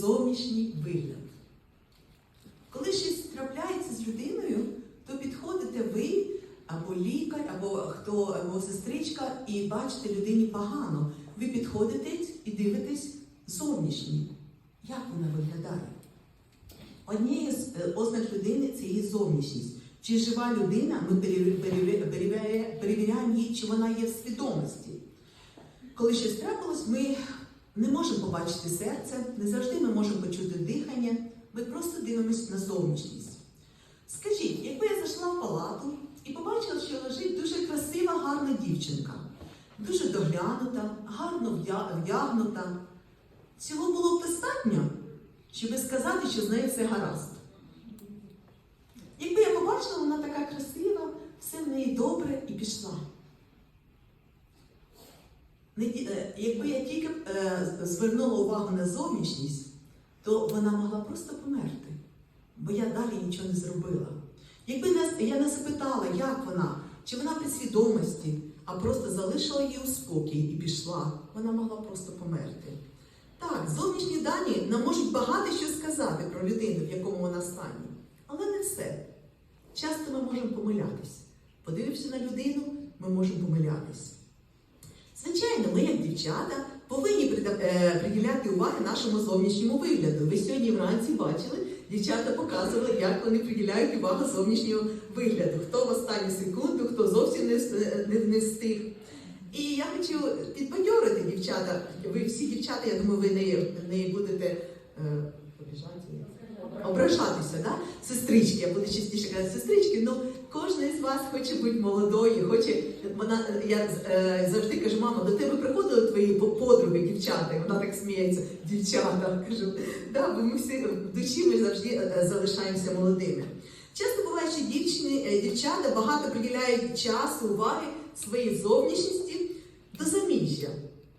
зовнішній вигляд. Коли щось трапляється з людиною, то підходите ви або лікар, або хто або сестричка, і бачите людині погано. Ви підходите і дивитесь зовнішній. Як вона виглядає? Однією з е, ознак людини це її зовнішність. Чи жива людина, ми перевір- перевір- перевіряє- перевіряємо її, чи вона є в свідомості. Коли щось трапилось, ми не можемо побачити серце, не завжди ми можемо почути дихання, ми просто дивимося на зовнішність. Скажіть, якби я зайшла в палату і побачила, що лежить дуже красива, гарна дівчинка, дуже доглянута, гарно вдягнута, цього було б достатньо, щоб сказати, що з нею все гаразд. Якби я побачила, вона така красива, все в неї добре і пішла. Е, Якби я тільки е, звернула увагу на зовнішність, то вона могла просто померти, бо я далі нічого не зробила. Якби я не запитала, як вона, чи вона при свідомості, а просто залишила її у спокій і пішла, вона могла просто померти. Так, зовнішні дані нам можуть багато що сказати про людину, в якому вона стані, але не все. Часто ми можемо помилятись. Подививши на людину, ми можемо помилятись. Звичайно, ми, як дівчата, повинні е, приділяти уваги нашому зовнішньому вигляду. Ви сьогодні вранці бачили, дівчата показували, як вони приділяють увагу зовнішнього вигляду. Хто в останню секунду, хто зовсім не, не встиг. І я хочу підбадьорити дівчата. Ви всі дівчата, я думаю, ви не, не будете е, обіжати, ображатися, да? сестрички, я буду частіше казати сестрички, ну кожна із вас хоче бути молодою, хоче, вона, я е, завжди кажу, мама, до тебе приходили твої подруги, дівчата, вона так сміється, дівчата. Кажу, да, бо ми всі в душі ми завжди е, залишаємося молодими. Часто буває, що дівчини, е, дівчата багато приділяють часу, уваги своїй зовнішності до заміжжя.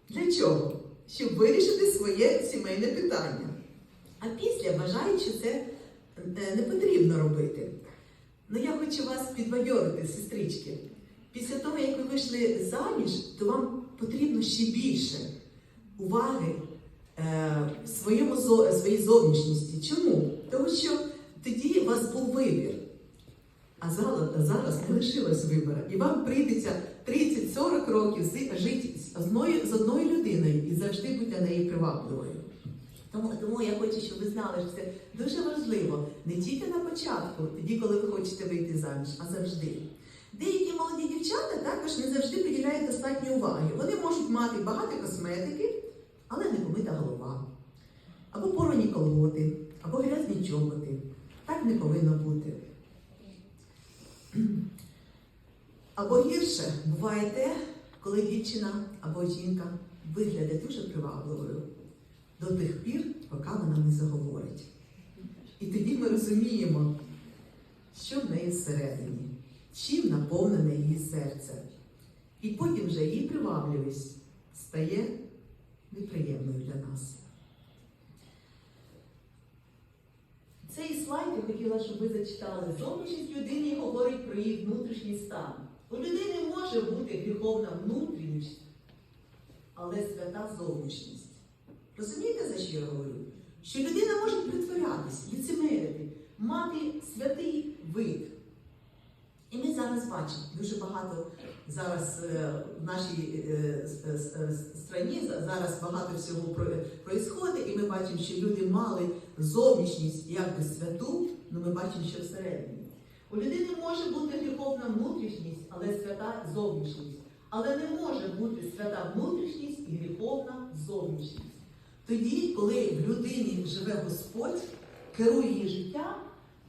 Для чого? Щоб вирішити своє сімейне питання. А після вважають, що це е, не потрібно робити. Ну я хочу вас підбадьорити, сестрички. Після того, як ви вийшли заміж, то вам потрібно ще більше уваги е, своєму своїй зовнішності. Чому? Тому що тоді у вас був вибір. А зараз, зараз не лишилось вибору. І вам прийдеться 30-40 років жити з одною, з одною людиною і завжди бути для неї привабливою. Тому, тому я хочу, щоб ви знали, що це дуже важливо не тільки на початку, тоді, коли ви хочете вийти заміж, а завжди. Деякі молоді дівчата також не завжди приділяють достатньо уваги. Вони можуть мати багато косметики, але не помита голова, або порвані колготи, або грязні чоботи. Так не повинно бути. Або гірше буває те, коли дівчина або жінка виглядає дуже привабливою до тих пір, поки вона не заговорить. І тоді ми розуміємо, що в неї всередині, чим наповнене її серце. І потім вже її привабливість стає неприємною для нас. Цей слайд я хотіла, щоб ви зачитали. Зовнішність людини говорить про її внутрішній стан. У людини може бути гріховна внутрішність, але свята зовнішність. Розумієте, за що я говорю? Що людина може притворятися, ліцемерити, мати святий вид. І ми зараз бачимо дуже багато зараз е, в нашій е, с- с- страні зараз багато всього проїсходить, і ми бачимо, що люди мали зовнішність якби святу, але ми бачимо, що всередині. У людини може бути гріховна внутрішність, але свята зовнішність. Але не може бути свята внутрішність і гріховна зовнішність. Тоді, коли в людині живе Господь, керує її життя,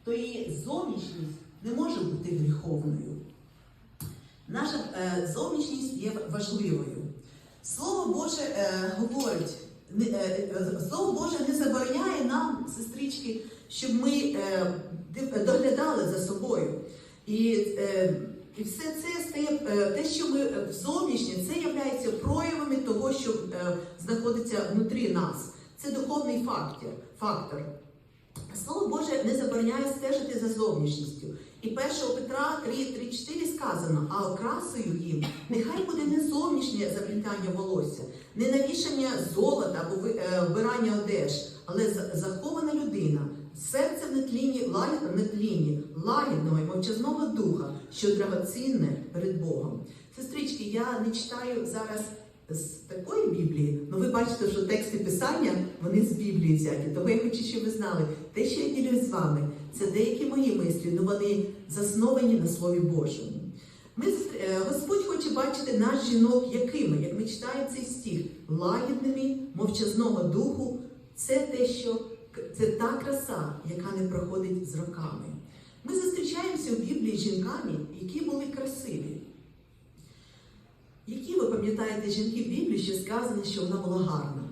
то її зовнішність не може бути гріховною. Наша е, зовнішність є важливою. Слово Боже е, говорить, е, е, Слово Боже не забороняє нам, сестрички, щоб ми е, доглядали за собою. І, і все це стає е, те, що ми е, зовнішнє, це є проявами того, що е, знаходиться внутрі нас. Це духовний фактор. фактор. Слово Боже не забороняє стежити за зовнішністю. І 1 Петра 3,3,4 сказано, а окрасою їм нехай буде не зовнішнє заплітання волосся, не навішання золота або вбирання одеж, але захована людина, серце в нетлінні, нетлінні, лагідного і мовчазного духа, що драгоцінне перед Богом. Сестрички, я не читаю зараз з такої Біблії, але ви бачите, що тексти писання вони з Біблії взяті. Тому я хочу, щоб ви знали, те, що я ділюсь з вами, це деякі мої мислі, але вони засновані на Слові Божому. Ми, е, Господь хоче бачити нас жінок якими, як ми читаємо цей стих, лагідними, мовчазного духу. Це те, що це та краса, яка не проходить з роками. Ми зустрічаємося в Біблії з жінками, які були красиві. Які ви пам'ятаєте жінки в Біблії, що сказано, що вона була гарна?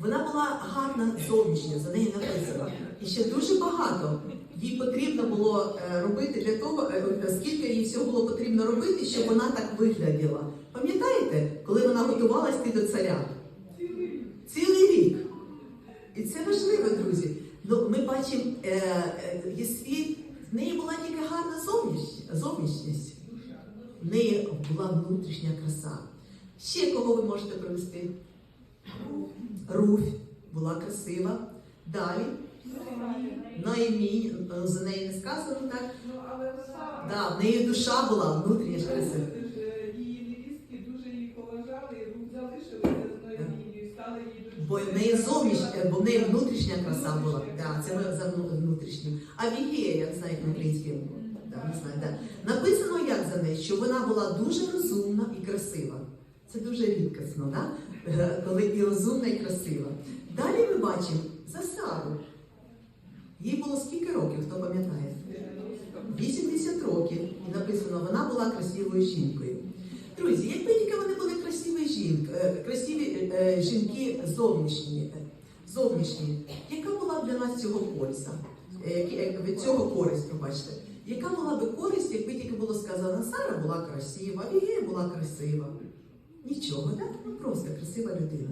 Вона була гарна зовнішня, за нею написано. І ще дуже багато їй потрібно було е, робити для того, е, скільки їй всього було потрібно робити, щоб вона так вигляділа. Пам'ятаєте, коли вона готувалась йти до царя? Це важливо, друзі. Ну, ми бачимо, е, е, в неї була тільки гарна зовнішність. В неї була внутрішня краса. Ще кого ви можете привести? Руфь була красива. Далі. Ноемі, е, за неї не сказано так. Ну. Да, в неї душа була внутрішня красива. Бо в неї зовнішня, бо в неї внутрішня краса була. Да, це ми за внутрішню. А Вігія, як знаєте на українській, да, не знаю, да. написано як за неї, що вона була дуже розумна і красива. Це дуже рідкісно, да? Коли і розумна, і красива. Далі ми бачимо за Сару. Їй було скільки років, хто пам'ятає? 80 років. І написано, вона була красивою жінкою. Друзі, якби тільки вони жінки, е, красиві е, жінки зовнішні, е, зовнішні, яка була для нас цього польза? Е, е, Від цього користь, пробачте. Яка була би користь, якби тільки було сказано, Сара була красива, Вігія була красива. Нічого, так? Ну просто красива людина.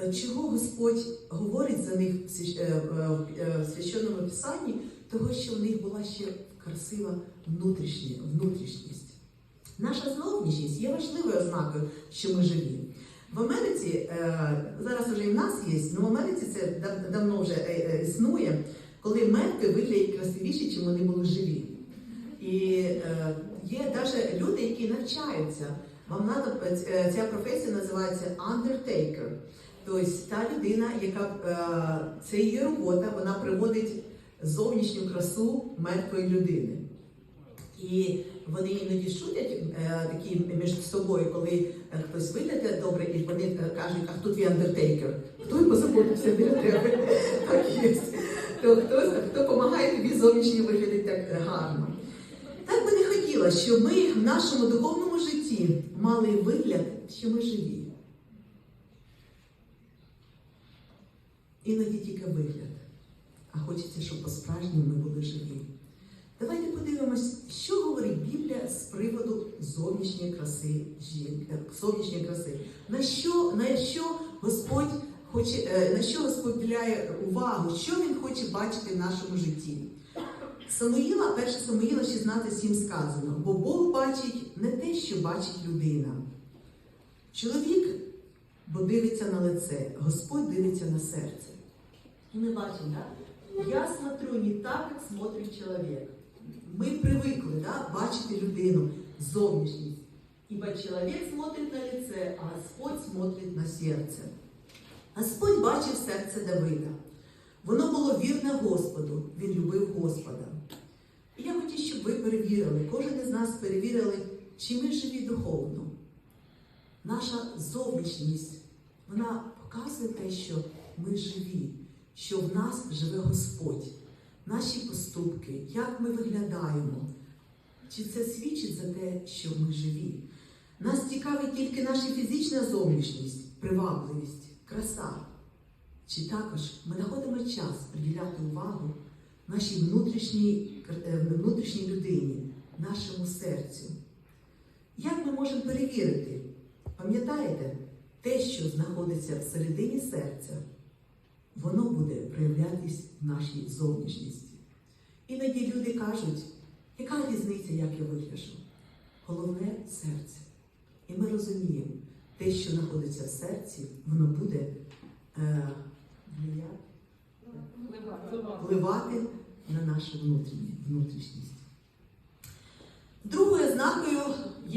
Е, Чого Господь говорить за них в свящ- е, е, е, в священному писанні? Того, що в них була ще красива внутрішність. Наша зовнішність є важливою ознакою, що ми живі. В Америці е, зараз вже і в нас є, але в Америці це давно вже е, е, існує, коли мертві виглядають красивіші, ніж вони були живі. І є навіть люди, які навчаються. Вам надо ця професія називається undertaker. Тобто та людина, яка це її робота, вона приводить зовнішню красу мертвої людини. І вони іноді шутять е, такі між собою, коли е, хтось виглядає добре, і вони е, кажуть, а хто твій андертейкер? Хто позаботився біля тебе? Так є. То хто, хто допомагає тобі зовнішньо виглядати так гарно. Так би не хотіла, щоб ми в нашому духовному житті мали вигляд, що ми живі. Іноді тільки вигляд, а хочеться, щоб по-справжньому ми були живі. Давайте подивимось, що говорить Біблія з приводу зовнішньої краси жінки, е, зовнішньої краси. На що, на що Господь хоче, е, на що Господь діляє увагу, що він хоче бачити в нашому житті? Самуїла, 1 Самуїла 16,7 сказано, бо Бог бачить не те, що бачить людина. Чоловік, бо дивиться на лице, Господь дивиться на серце. І ми так? Я смотрю не так, як смотрить чоловік. Ми привикли да, бачити людину, зовнішність. Ибо чоловік смотрить на лице, а Господь смотрить на серце. Господь бачив серце Давида. Воно було вірне Господу, він любив Господа. І я хочу, щоб ви перевірили, кожен із нас перевірили, чи ми живі духовно. Наша зовнішність, вона показує те, що ми живі, що в нас живе Господь. Наші поступки, як ми виглядаємо, чи це свідчить за те, що ми живі? Нас цікавить тільки наша фізична зовнішність, привабливість, краса. Чи також ми знаходимо час приділяти увагу нашій внутрішній, е, внутрішній людині, нашому серцю? Як ми можемо перевірити? Пам'ятаєте, те, що знаходиться всередині серця, воно буде проявлятись в нашій зовнішністі. Іноді люди кажуть, яка різниця, як я вигляжу? Головне серце. І ми розуміємо, те, що знаходиться в серці, воно буде е, впливати на нашу внутрішність. Другою знакою є.